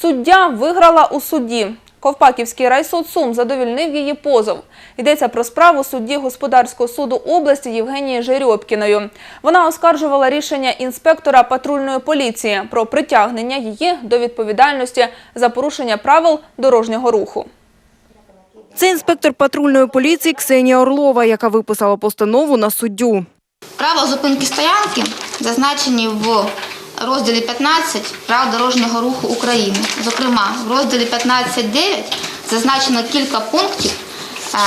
Суддя виграла у суді. Ковпаківський райсуд Сум задовільнив її позов. Йдеться про справу судді господарського суду області Євгенії Жерьобкіної. Вона оскаржувала рішення інспектора патрульної поліції про притягнення її до відповідальності за порушення правил дорожнього руху. Це інспектор патрульної поліції Ксенія Орлова, яка виписала постанову на суддю. Правила зупинки стоянки зазначені в розділі 15 прав дорожнього руху України. Зокрема, в розділі 15.9 зазначено кілька пунктів, е,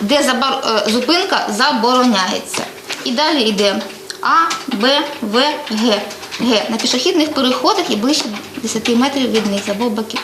де е, зупинка забороняється. І далі йде А, Б, В, Г. Г. На пішохідних переходах і ближче 10 метрів від них або боків.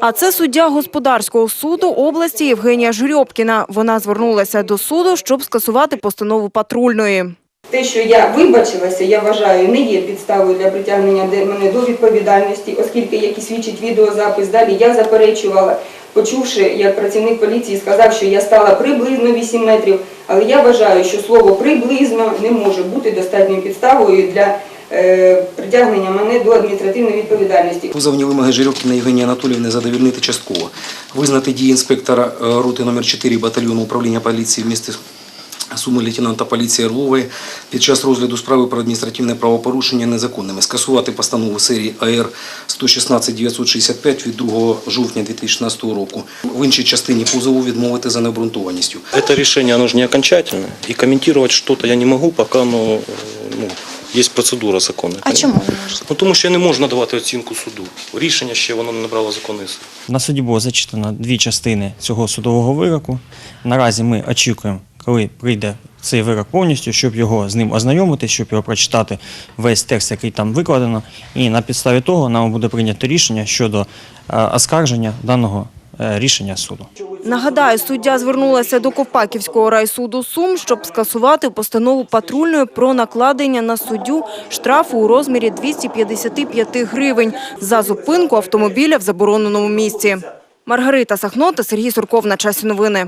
А це суддя господарського суду області Євгенія Жрьобкіна. Вона звернулася до суду, щоб скасувати постанову патрульної. Те, що я вибачилася, я вважаю, не є підставою для притягнення мене до відповідальності, оскільки, як і свідчить відеозапис, далі я заперечувала, почувши, як працівник поліції сказав, що я стала приблизно 8 метрів, але я вважаю, що слово приблизно не може бути достатньою підставою для е, притягнення мене до адміністративної відповідальності. Позовні вимоги Жирьовкіна Євгенії Анатоліївни задовільнити частково. Визнати дії інспектора е, роти номер 4 батальйону управління поліції в місті Суми лейтенанта поліції Орлової під час розгляду справи про адміністративне правопорушення незаконними. Скасувати постанову серії АР 116-965 від 2 жовтня 2016 року. В іншій частині позову відмовити за необґрунтованістю. Это решение, оно же не окончательное. И комментировать что-то я не могу, пока оно, э, ну, є процедура законна. А чому? Ну, тому що я не можу надавати оцінку суду. Рішення ще воно не набрало законної сили. На суді було зачитано дві частини цього судового вироку. Наразі ми очікуємо, коли прийде цей вирок повністю, щоб його з ним ознайомити, щоб його прочитати весь текст, який там викладено. І на підставі того нам буде прийнято рішення щодо е, оскарження даного е, рішення суду. Нагадаю, суддя звернулася до Ковпаківського райсуду Сум, щоб скасувати постанову патрульної про накладення на суддю штрафу у розмірі 255 гривень за зупинку автомобіля в забороненому місці. Маргарита Сахно та Сергій Сурков на часі новини.